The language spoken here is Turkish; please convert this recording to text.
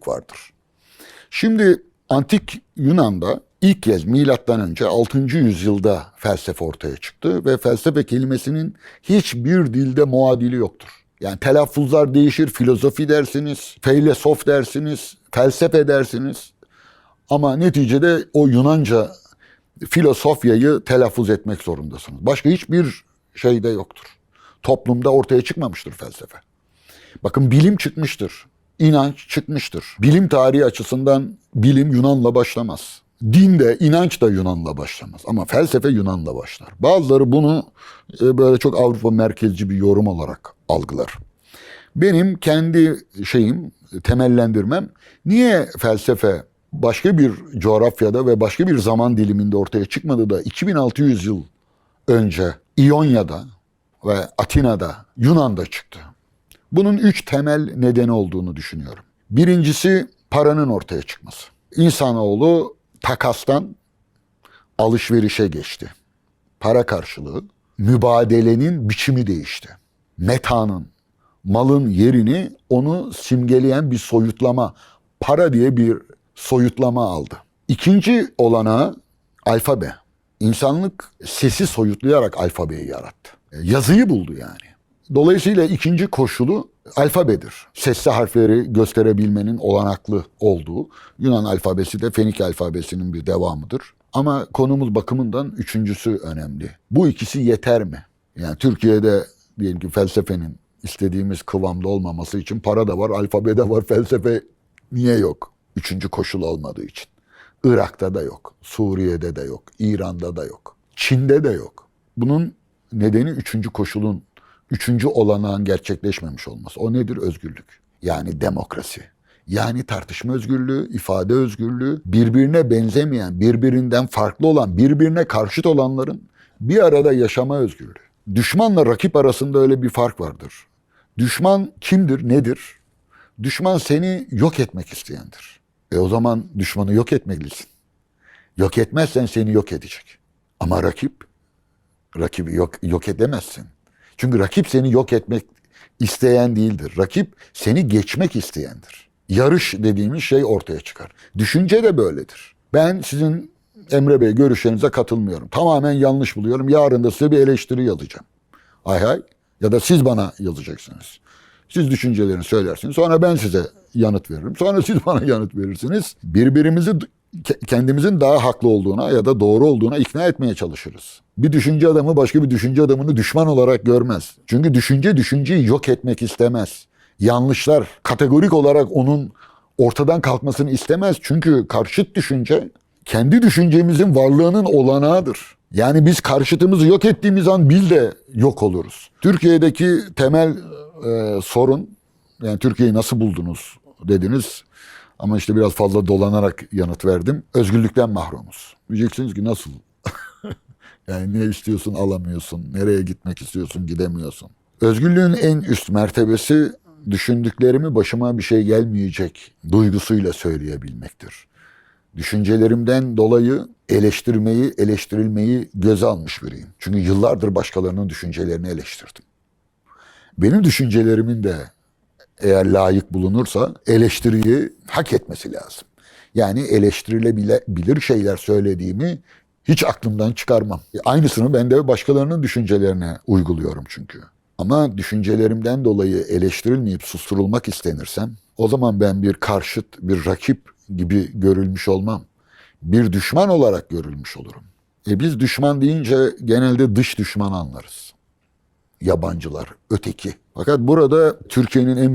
farklılık vardır. Şimdi antik Yunan'da ilk kez milattan önce 6. yüzyılda felsefe ortaya çıktı ve felsefe kelimesinin hiçbir dilde muadili yoktur. Yani telaffuzlar değişir, filozofi dersiniz, feylesof dersiniz, felsefe dersiniz. Ama neticede o Yunanca filosofyayı telaffuz etmek zorundasınız. Başka hiçbir şeyde yoktur. Toplumda ortaya çıkmamıştır felsefe. Bakın bilim çıkmıştır. İnanç çıkmıştır. Bilim tarihi açısından bilim Yunan'la başlamaz. Din de, inanç da Yunan'la başlamaz. Ama felsefe Yunan'la başlar. Bazıları bunu e, böyle çok Avrupa merkezci bir yorum olarak algılar. Benim kendi şeyim, temellendirmem niye felsefe başka bir coğrafyada ve başka bir zaman diliminde ortaya çıkmadı da 2600 yıl önce İonya'da ve Atina'da, Yunan'da çıktı. Bunun üç temel nedeni olduğunu düşünüyorum. Birincisi paranın ortaya çıkması. İnsanoğlu takastan alışverişe geçti. Para karşılığı mübadelenin biçimi değişti. Metanın, malın yerini onu simgeleyen bir soyutlama, para diye bir soyutlama aldı. İkinci olanağı alfabe. İnsanlık sesi soyutlayarak alfabeyi yarattı. Yazıyı buldu yani. Dolayısıyla ikinci koşulu alfabedir. Sesli harfleri gösterebilmenin olanaklı olduğu. Yunan alfabesi de Fenik alfabesinin bir devamıdır. Ama konumuz bakımından üçüncüsü önemli. Bu ikisi yeter mi? Yani Türkiye'de diyelim ki felsefenin istediğimiz kıvamda olmaması için para da var, alfabe de var, felsefe niye yok? Üçüncü koşul olmadığı için. Irak'ta da yok, Suriye'de de yok, İran'da da yok, Çin'de de yok. Bunun nedeni üçüncü koşulun, üçüncü olanağın gerçekleşmemiş olması. O nedir? Özgürlük. Yani demokrasi. Yani tartışma özgürlüğü, ifade özgürlüğü, birbirine benzemeyen, birbirinden farklı olan, birbirine karşıt olanların bir arada yaşama özgürlüğü. Düşmanla rakip arasında öyle bir fark vardır. Düşman kimdir, nedir? Düşman seni yok etmek isteyendir. E o zaman düşmanı yok etmelisin. Yok etmezsen seni yok edecek. Ama rakip, rakibi yok, yok edemezsin. Çünkü rakip seni yok etmek isteyen değildir. Rakip seni geçmek isteyendir. Yarış dediğimiz şey ortaya çıkar. Düşünce de böyledir. Ben sizin Emre Bey görüşlerinize katılmıyorum. Tamamen yanlış buluyorum. Yarın da size bir eleştiri yazacağım. Hay hay. Ya da siz bana yazacaksınız. Siz düşüncelerini söylersiniz. Sonra ben size yanıt veririm. Sonra siz bana yanıt verirsiniz. Birbirimizi kendimizin daha haklı olduğuna ya da doğru olduğuna ikna etmeye çalışırız. Bir düşünce adamı başka bir düşünce adamını düşman olarak görmez. Çünkü düşünce düşünceyi yok etmek istemez. Yanlışlar kategorik olarak onun ortadan kalkmasını istemez. Çünkü karşıt düşünce kendi düşüncemizin varlığının olanağıdır. Yani biz karşıtımızı yok ettiğimiz an bil de yok oluruz. Türkiye'deki temel e, sorun, yani Türkiye'yi nasıl buldunuz dediniz. Ama işte biraz fazla dolanarak yanıt verdim. Özgürlükten mahrumuz. Diyeceksiniz ki nasıl? yani ne istiyorsun alamıyorsun. Nereye gitmek istiyorsun gidemiyorsun. Özgürlüğün en üst mertebesi düşündüklerimi başıma bir şey gelmeyecek duygusuyla söyleyebilmektir. Düşüncelerimden dolayı eleştirmeyi, eleştirilmeyi göze almış biriyim. Çünkü yıllardır başkalarının düşüncelerini eleştirdim. Benim düşüncelerimin de eğer layık bulunursa eleştiriyi hak etmesi lazım. Yani eleştirilebilir şeyler söylediğimi hiç aklımdan çıkarmam. Aynısını ben de başkalarının düşüncelerine uyguluyorum çünkü. Ama düşüncelerimden dolayı eleştirilmeyip susturulmak istenirsem o zaman ben bir karşıt, bir rakip gibi görülmüş olmam. Bir düşman olarak görülmüş olurum. E biz düşman deyince genelde dış düşman anlarız. Yabancılar, öteki. Fakat burada Türkiye'nin en